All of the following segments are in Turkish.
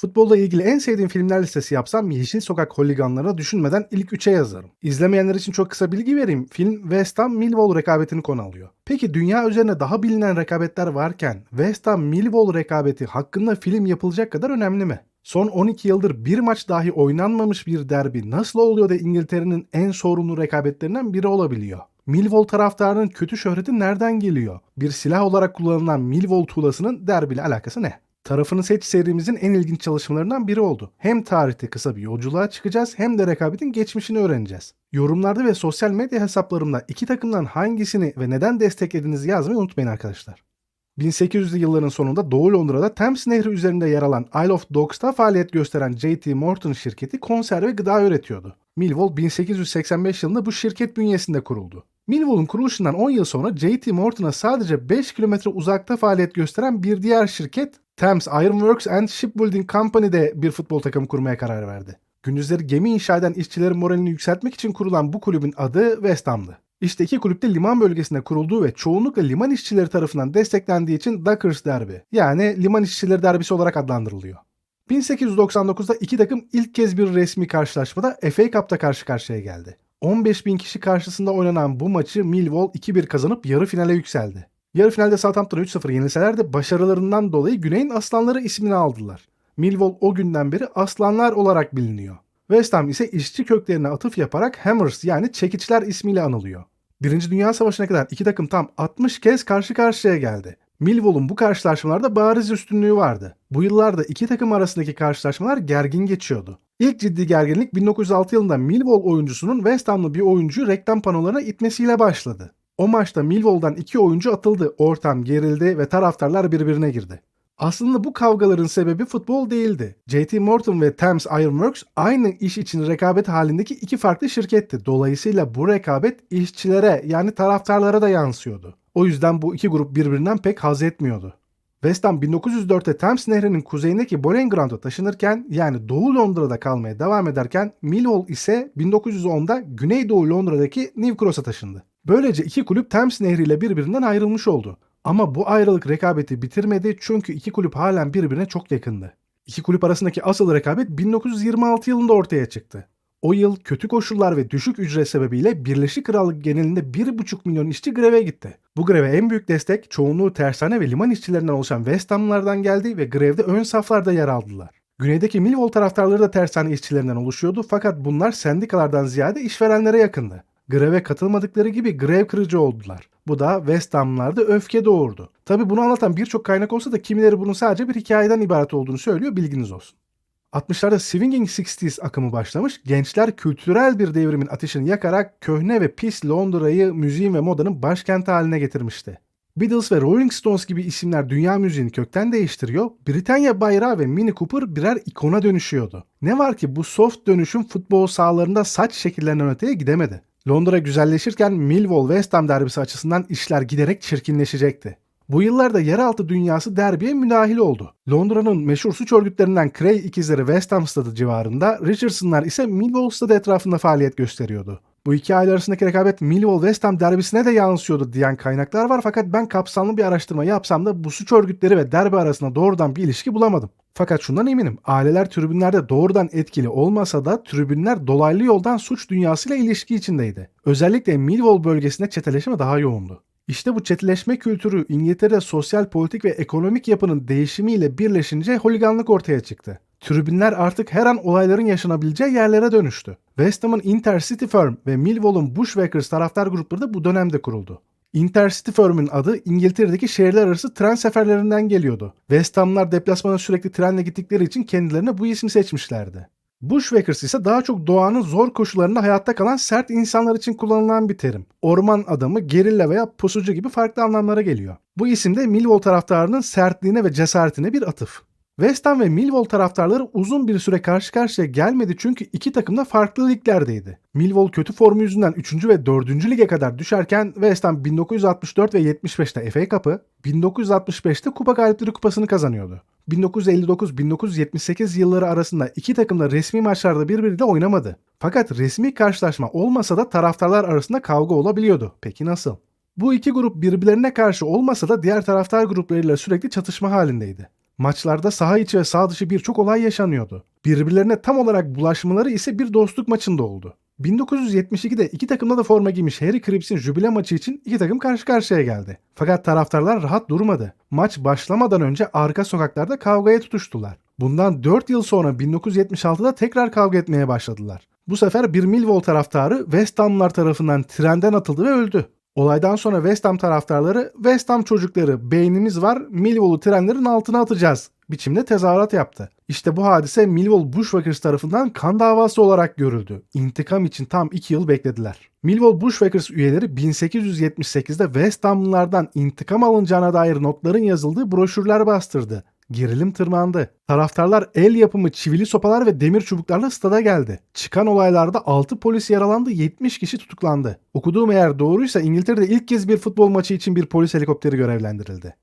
Futbolla ilgili en sevdiğim filmler listesi yapsam Yeşil Sokak holiganlarına düşünmeden ilk 3'e yazarım. İzlemeyenler için çok kısa bilgi vereyim. Film West Ham Millwall rekabetini konu alıyor. Peki dünya üzerine daha bilinen rekabetler varken West Ham Millwall rekabeti hakkında film yapılacak kadar önemli mi? Son 12 yıldır bir maç dahi oynanmamış bir derbi nasıl oluyor da İngiltere'nin en sorunlu rekabetlerinden biri olabiliyor? Millwall taraftarının kötü şöhreti nereden geliyor? Bir silah olarak kullanılan Millwall tuğlasının derbiyle alakası ne? Tarafını Seç serimizin en ilginç çalışmalarından biri oldu. Hem tarihte kısa bir yolculuğa çıkacağız hem de rekabetin geçmişini öğreneceğiz. Yorumlarda ve sosyal medya hesaplarımda iki takımdan hangisini ve neden desteklediğinizi yazmayı unutmayın arkadaşlar. 1800'lü yılların sonunda Doğu Londra'da Thames Nehri üzerinde yer alan Isle of Dogs'ta faaliyet gösteren J.T. Morton şirketi konserve gıda üretiyordu. Millwall 1885 yılında bu şirket bünyesinde kuruldu. Millwall'un kuruluşundan 10 yıl sonra J.T. Morton'a sadece 5 kilometre uzakta faaliyet gösteren bir diğer şirket Thames Ironworks and Shipbuilding Company'de bir futbol takımı kurmaya karar verdi. Gündüzleri gemi inşa eden işçilerin moralini yükseltmek için kurulan bu kulübün adı West Ham'dı. İşte iki kulüp de liman bölgesinde kurulduğu ve çoğunlukla liman işçileri tarafından desteklendiği için Dockers Derby yani liman işçileri derbisi olarak adlandırılıyor. 1899'da iki takım ilk kez bir resmi karşılaşmada FA Cup'ta karşı karşıya geldi. 15 bin kişi karşısında oynanan bu maçı Millwall 2-1 kazanıp yarı finale yükseldi. Yarı finalde Southampton'a 3-0 yenilseler de başarılarından dolayı Güney'in Aslanları ismini aldılar. Millwall o günden beri Aslanlar olarak biliniyor. West Ham ise işçi köklerine atıf yaparak Hammers yani Çekiçler ismiyle anılıyor. Birinci Dünya Savaşı'na kadar iki takım tam 60 kez karşı karşıya geldi. Millwall'un bu karşılaşmalarda bariz üstünlüğü vardı. Bu yıllarda iki takım arasındaki karşılaşmalar gergin geçiyordu. İlk ciddi gerginlik 1906 yılında Millwall oyuncusunun West Ham'lı bir oyuncuyu reklam panolarına itmesiyle başladı. O maçta Millwall'dan iki oyuncu atıldı, ortam gerildi ve taraftarlar birbirine girdi. Aslında bu kavgaların sebebi futbol değildi. J.T. Morton ve Thames Ironworks aynı iş için rekabet halindeki iki farklı şirketti. Dolayısıyla bu rekabet işçilere yani taraftarlara da yansıyordu. O yüzden bu iki grup birbirinden pek haz etmiyordu. West Ham 1904'te Thames Nehri'nin kuzeyindeki Bowling Ground'a taşınırken yani Doğu Londra'da kalmaya devam ederken Millwall ise 1910'da Güneydoğu Londra'daki New Cross'a taşındı. Böylece iki kulüp Thames Nehri ile birbirinden ayrılmış oldu. Ama bu ayrılık rekabeti bitirmedi çünkü iki kulüp halen birbirine çok yakındı. İki kulüp arasındaki asıl rekabet 1926 yılında ortaya çıktı. O yıl kötü koşullar ve düşük ücret sebebiyle Birleşik Krallık genelinde 1,5 milyon işçi greve gitti. Bu greve en büyük destek çoğunluğu tersane ve liman işçilerinden oluşan West Ham'lardan geldi ve grevde ön saflarda yer aldılar. Güneydeki Millwall taraftarları da tersane işçilerinden oluşuyordu fakat bunlar sendikalardan ziyade işverenlere yakındı. Greve katılmadıkları gibi grev kırıcı oldular. Bu da West Ham'larda öfke doğurdu. Tabi bunu anlatan birçok kaynak olsa da kimileri bunun sadece bir hikayeden ibaret olduğunu söylüyor bilginiz olsun. 60'larda Swinging 60s akımı başlamış, gençler kültürel bir devrimin ateşini yakarak köhne ve pis Londra'yı müziğin ve modanın başkenti haline getirmişti. Beatles ve Rolling Stones gibi isimler dünya müziğini kökten değiştiriyor, Britanya bayrağı ve Mini Cooper birer ikona dönüşüyordu. Ne var ki bu soft dönüşüm futbol sahalarında saç şekillerinden öteye gidemedi. Londra güzelleşirken Millwall West Ham derbisi açısından işler giderek çirkinleşecekti. Bu yıllarda yeraltı dünyası derbiye müdahil oldu. Londra'nın meşhur suç örgütlerinden Cray ikizleri West Ham stadı civarında, Richardson'lar ise Millwall stadı etrafında faaliyet gösteriyordu. Bu iki aile arasındaki rekabet Millwall West Ham derbisine de yansıyordu diyen kaynaklar var fakat ben kapsamlı bir araştırma yapsam da bu suç örgütleri ve derbi arasında doğrudan bir ilişki bulamadım. Fakat şundan eminim aileler tribünlerde doğrudan etkili olmasa da tribünler dolaylı yoldan suç dünyasıyla ilişki içindeydi. Özellikle Millwall bölgesinde çeteleşme daha yoğundu. İşte bu çetileşme kültürü İngiltere'de sosyal, politik ve ekonomik yapının değişimiyle birleşince holiganlık ortaya çıktı. Tribünler artık her an olayların yaşanabileceği yerlere dönüştü. West Ham'ın Intercity Firm ve Millwall'un Bushwhackers taraftar grupları da bu dönemde kuruldu. Intercity Firm'ün adı İngiltere'deki şehirler arası tren seferlerinden geliyordu. West Ham'lar deplasmana sürekli trenle gittikleri için kendilerine bu ismi seçmişlerdi. Bushwhackers ise daha çok doğanın zor koşullarında hayatta kalan sert insanlar için kullanılan bir terim. Orman adamı, gerilla veya pusucu gibi farklı anlamlara geliyor. Bu isim de Millwall taraftarının sertliğine ve cesaretine bir atıf. West Ham ve Millwall taraftarları uzun bir süre karşı karşıya gelmedi çünkü iki takım da farklı liglerdeydi. Millwall kötü formu yüzünden 3. ve 4. lige kadar düşerken West Ham 1964 ve 75'te FA Cup'ı, 1965'te Kupa Galipleri Kupası'nı kazanıyordu. 1959-1978 yılları arasında iki takım da resmi maçlarda birbiriyle oynamadı. Fakat resmi karşılaşma olmasa da taraftarlar arasında kavga olabiliyordu. Peki nasıl? Bu iki grup birbirlerine karşı olmasa da diğer taraftar gruplarıyla sürekli çatışma halindeydi. Maçlarda saha içi ve saha dışı birçok olay yaşanıyordu. Birbirlerine tam olarak bulaşmaları ise bir dostluk maçında oldu. 1972'de iki takımda da forma giymiş Harry Cribbs'in jübile maçı için iki takım karşı karşıya geldi. Fakat taraftarlar rahat durmadı. Maç başlamadan önce arka sokaklarda kavgaya tutuştular. Bundan 4 yıl sonra 1976'da tekrar kavga etmeye başladılar. Bu sefer bir Millwall taraftarı West Ham'lar tarafından trenden atıldı ve öldü. Olaydan sonra West Ham taraftarları West Ham çocukları beynimiz var Millwall'u trenlerin altına atacağız biçimde tezahürat yaptı. İşte bu hadise Millwall Bushwhackers tarafından kan davası olarak görüldü. İntikam için tam 2 yıl beklediler. Millwall Bushwhackers üyeleri 1878'de West Hamlılardan intikam alınacağına dair notların yazıldığı broşürler bastırdı. Gerilim tırmandı. Taraftarlar el yapımı çivili sopalar ve demir çubuklarla stada geldi. Çıkan olaylarda 6 polis yaralandı, 70 kişi tutuklandı. Okuduğum eğer doğruysa İngiltere'de ilk kez bir futbol maçı için bir polis helikopteri görevlendirildi.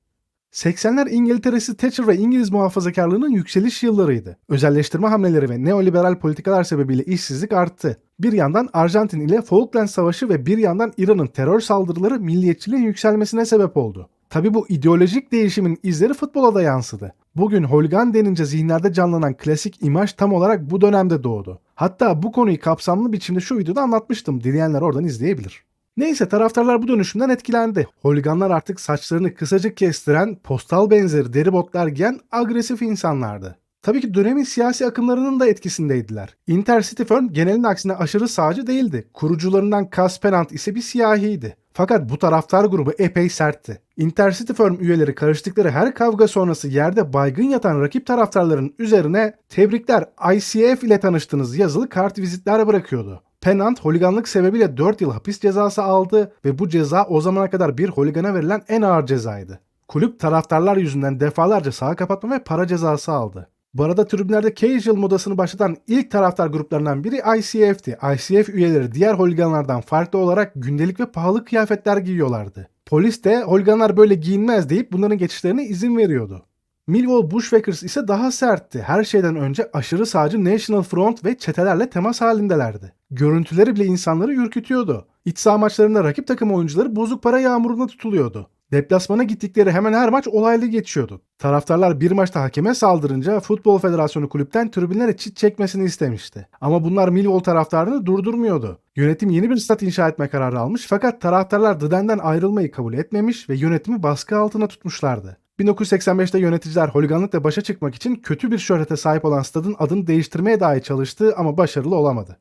80'ler İngiltere'si Thatcher ve İngiliz muhafazakarlığının yükseliş yıllarıydı. Özelleştirme hamleleri ve neoliberal politikalar sebebiyle işsizlik arttı. Bir yandan Arjantin ile Falkland Savaşı ve bir yandan İran'ın terör saldırıları milliyetçiliğin yükselmesine sebep oldu. Tabi bu ideolojik değişimin izleri futbola da yansıdı. Bugün holigan denince zihinlerde canlanan klasik imaj tam olarak bu dönemde doğdu. Hatta bu konuyu kapsamlı biçimde şu videoda anlatmıştım. Dileyenler oradan izleyebilir. Neyse taraftarlar bu dönüşümden etkilendi. Holiganlar artık saçlarını kısacık kestiren, postal benzeri deri botlar giyen agresif insanlardı. Tabii ki dönemin siyasi akımlarının da etkisindeydiler. Intercity Firm genelin aksine aşırı sağcı değildi. Kurucularından Cas Penant ise bir siyahiydi. Fakat bu taraftar grubu epey sertti. Intercity Firm üyeleri karıştıkları her kavga sonrası yerde baygın yatan rakip taraftarların üzerine tebrikler ICF ile tanıştınız yazılı kart vizitler bırakıyordu. Pennant holiganlık sebebiyle 4 yıl hapis cezası aldı ve bu ceza o zamana kadar bir holigana verilen en ağır cezaydı. Kulüp taraftarlar yüzünden defalarca saha kapatma ve para cezası aldı. Bu arada tribünlerde casual modasını başlatan ilk taraftar gruplarından biri ICF'ti. ICF üyeleri diğer holiganlardan farklı olarak gündelik ve pahalı kıyafetler giyiyorlardı. Polis de holiganlar böyle giyinmez deyip bunların geçişlerine izin veriyordu. Millwall Bushwhackers ise daha sertti. Her şeyden önce aşırı sağcı National Front ve çetelerle temas halindelerdi. Görüntüleri bile insanları ürkütüyordu. İç saha maçlarında rakip takım oyuncuları bozuk para yağmuruna tutuluyordu. Deplasmana gittikleri hemen her maç olaylı geçiyordu. Taraftarlar bir maçta hakeme saldırınca Futbol Federasyonu kulüpten tribünlere çit çekmesini istemişti. Ama bunlar Millwall taraftarını durdurmuyordu. Yönetim yeni bir stat inşa etme kararı almış fakat taraftarlar Dıden'den ayrılmayı kabul etmemiş ve yönetimi baskı altına tutmuşlardı. 1985'te yöneticiler holiganlıkla başa çıkmak için kötü bir şöhrete sahip olan stadın adını değiştirmeye dahi çalıştı ama başarılı olamadı.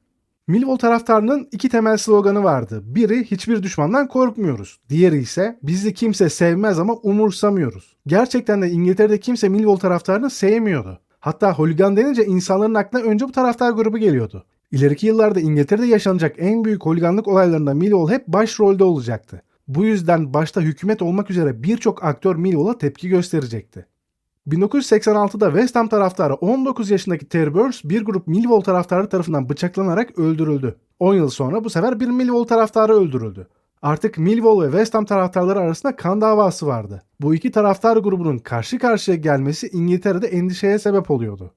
Millwall taraftarının iki temel sloganı vardı. Biri hiçbir düşmandan korkmuyoruz. Diğeri ise bizi kimse sevmez ama umursamıyoruz. Gerçekten de İngiltere'de kimse Millwall taraftarını sevmiyordu. Hatta holigan denince insanların aklına önce bu taraftar grubu geliyordu. İleriki yıllarda İngiltere'de yaşanacak en büyük holiganlık olaylarında Millwall hep başrolde olacaktı. Bu yüzden başta hükümet olmak üzere birçok aktör Millwall'a tepki gösterecekti. 1986'da West Ham taraftarı 19 yaşındaki Terry Burns bir grup Millwall taraftarı tarafından bıçaklanarak öldürüldü. 10 yıl sonra bu sefer bir Millwall taraftarı öldürüldü. Artık Millwall ve West Ham taraftarları arasında kan davası vardı. Bu iki taraftar grubunun karşı karşıya gelmesi İngiltere'de endişeye sebep oluyordu.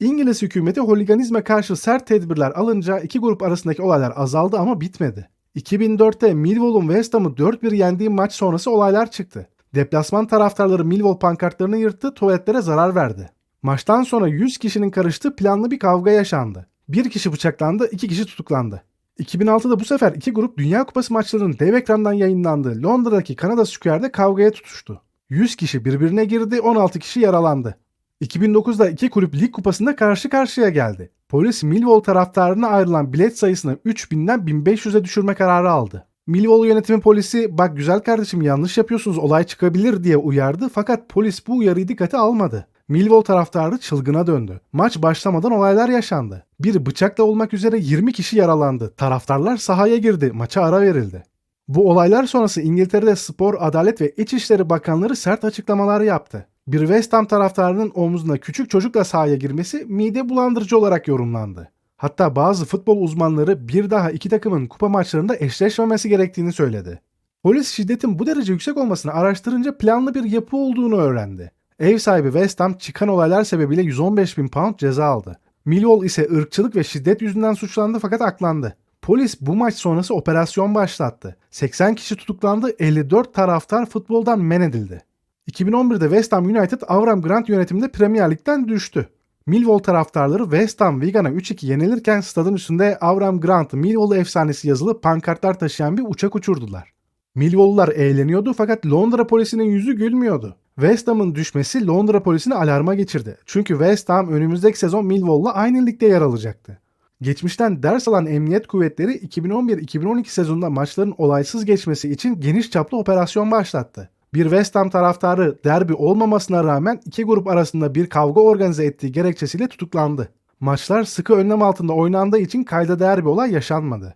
İngiliz hükümeti holiganizme karşı sert tedbirler alınca iki grup arasındaki olaylar azaldı ama bitmedi. 2004'te Millwall'un West Ham'ı 4-1 yendiği maç sonrası olaylar çıktı. Deplasman taraftarları Millwall pankartlarını yırttı, tuvaletlere zarar verdi. Maçtan sonra 100 kişinin karıştığı planlı bir kavga yaşandı. Bir kişi bıçaklandı, iki kişi tutuklandı. 2006'da bu sefer iki grup Dünya Kupası maçlarının dev ekrandan yayınlandığı Londra'daki Kanada Square'de kavgaya tutuştu. 100 kişi birbirine girdi, 16 kişi yaralandı. 2009'da iki kulüp lig kupasında karşı karşıya geldi. Polis Millwall taraftarına ayrılan bilet sayısını 3000'den 1500'e düşürme kararı aldı. Millwall yönetimi polisi bak güzel kardeşim yanlış yapıyorsunuz olay çıkabilir diye uyardı fakat polis bu uyarıyı dikkate almadı. Millwall taraftarı çılgına döndü. Maç başlamadan olaylar yaşandı. Bir bıçakla olmak üzere 20 kişi yaralandı. Taraftarlar sahaya girdi. Maça ara verildi. Bu olaylar sonrası İngiltere'de Spor, Adalet ve İçişleri Bakanları sert açıklamalar yaptı. Bir West Ham taraftarının omzuna küçük çocukla sahaya girmesi mide bulandırıcı olarak yorumlandı. Hatta bazı futbol uzmanları bir daha iki takımın kupa maçlarında eşleşmemesi gerektiğini söyledi. Polis şiddetin bu derece yüksek olmasını araştırınca planlı bir yapı olduğunu öğrendi. Ev sahibi West Ham çıkan olaylar sebebiyle 115 bin pound ceza aldı. Millwall ise ırkçılık ve şiddet yüzünden suçlandı fakat aklandı. Polis bu maç sonrası operasyon başlattı. 80 kişi tutuklandı, 54 taraftar futboldan men edildi. 2011'de West Ham United Avram Grant yönetiminde Premier Lig'den düştü. Millwall taraftarları West Ham Wigan'a 3-2 yenilirken stadın üstünde Avram Grant Millwall efsanesi yazılı pankartlar taşıyan bir uçak uçurdular. Millwall'lular eğleniyordu fakat Londra polisinin yüzü gülmüyordu. West Ham'ın düşmesi Londra polisini alarma geçirdi. Çünkü West Ham önümüzdeki sezon Millwall'la aynı ligde yer alacaktı. Geçmişten ders alan emniyet kuvvetleri 2011-2012 sezonunda maçların olaysız geçmesi için geniş çaplı operasyon başlattı. Bir West Ham taraftarı derbi olmamasına rağmen iki grup arasında bir kavga organize ettiği gerekçesiyle tutuklandı. Maçlar sıkı önlem altında oynandığı için kayda değer bir olay yaşanmadı.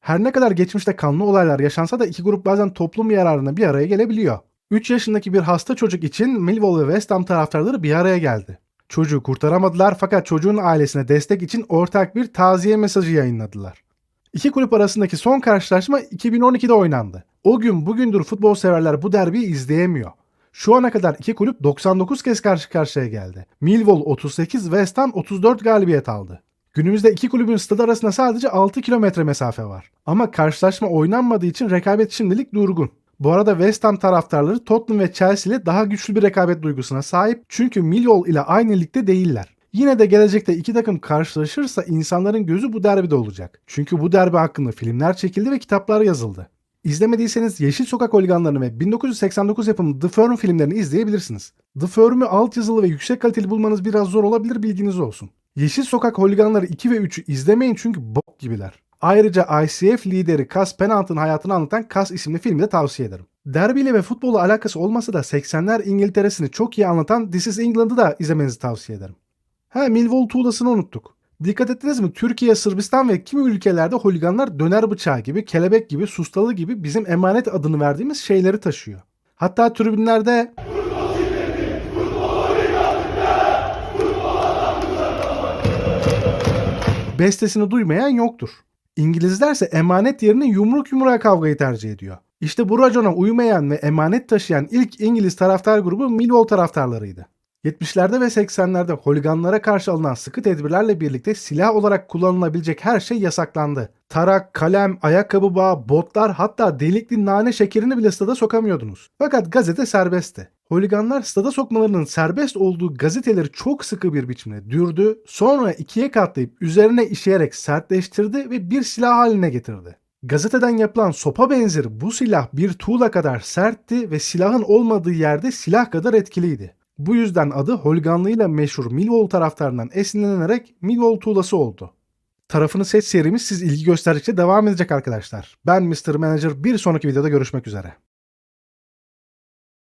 Her ne kadar geçmişte kanlı olaylar yaşansa da iki grup bazen toplum yararına bir araya gelebiliyor. 3 yaşındaki bir hasta çocuk için Millwall ve West Ham taraftarları bir araya geldi. Çocuğu kurtaramadılar fakat çocuğun ailesine destek için ortak bir taziye mesajı yayınladılar. İki kulüp arasındaki son karşılaşma 2012'de oynandı. O gün bugündür futbol severler bu derbiyi izleyemiyor. Şu ana kadar iki kulüp 99 kez karşı karşıya geldi. Millwall 38, West Ham 34 galibiyet aldı. Günümüzde iki kulübün stadı arasında sadece 6 kilometre mesafe var. Ama karşılaşma oynanmadığı için rekabet şimdilik durgun. Bu arada West Ham taraftarları Tottenham ve Chelsea ile daha güçlü bir rekabet duygusuna sahip çünkü Millwall ile aynı ligde değiller. Yine de gelecekte iki takım karşılaşırsa insanların gözü bu derbide olacak. Çünkü bu derbi hakkında filmler çekildi ve kitaplar yazıldı. İzlemediyseniz Yeşil Sokak Holiganlarını ve 1989 yapımı The Firm filmlerini izleyebilirsiniz. The Firm'ü altyazılı ve yüksek kaliteli bulmanız biraz zor olabilir bilginiz olsun. Yeşil Sokak Holiganları 2 ve 3'ü izlemeyin çünkü bok gibiler. Ayrıca ICF lideri Cas Penant'ın hayatını anlatan Cas isimli filmi de tavsiye ederim. Derbiyle ve futbolla alakası olmasa da 80'ler İngiltere'sini çok iyi anlatan This is England'ı da izlemenizi tavsiye ederim. Ha Millwall tuğlasını unuttuk. Dikkat ettiniz mi? Türkiye, Sırbistan ve kimi ülkelerde holiganlar döner bıçağı gibi, kelebek gibi, sustalı gibi bizim emanet adını verdiğimiz şeyleri taşıyor. Hatta tribünlerde bestesini duymayan yoktur. İngilizlerse emanet yerine yumruk yumruğa kavgayı tercih ediyor. İşte bu racona uymayan ve emanet taşıyan ilk İngiliz taraftar grubu Millwall taraftarlarıydı. 70'lerde ve 80'lerde holiganlara karşı alınan sıkı tedbirlerle birlikte silah olarak kullanılabilecek her şey yasaklandı. Tarak, kalem, ayakkabı bağı, botlar hatta delikli nane şekerini bile stada sokamıyordunuz. Fakat gazete serbestti. Holiganlar stada sokmalarının serbest olduğu gazeteleri çok sıkı bir biçimde dürdü, sonra ikiye katlayıp üzerine işeyerek sertleştirdi ve bir silah haline getirdi. Gazeteden yapılan sopa benzeri bu silah bir tuğla kadar sertti ve silahın olmadığı yerde silah kadar etkiliydi. Bu yüzden adı holiganlığıyla meşhur Millwall taraftarından esinlenerek Millwall tuğlası oldu. Tarafını seç serimiz siz ilgi gösterdikçe devam edecek arkadaşlar. Ben Mr. Manager bir sonraki videoda görüşmek üzere.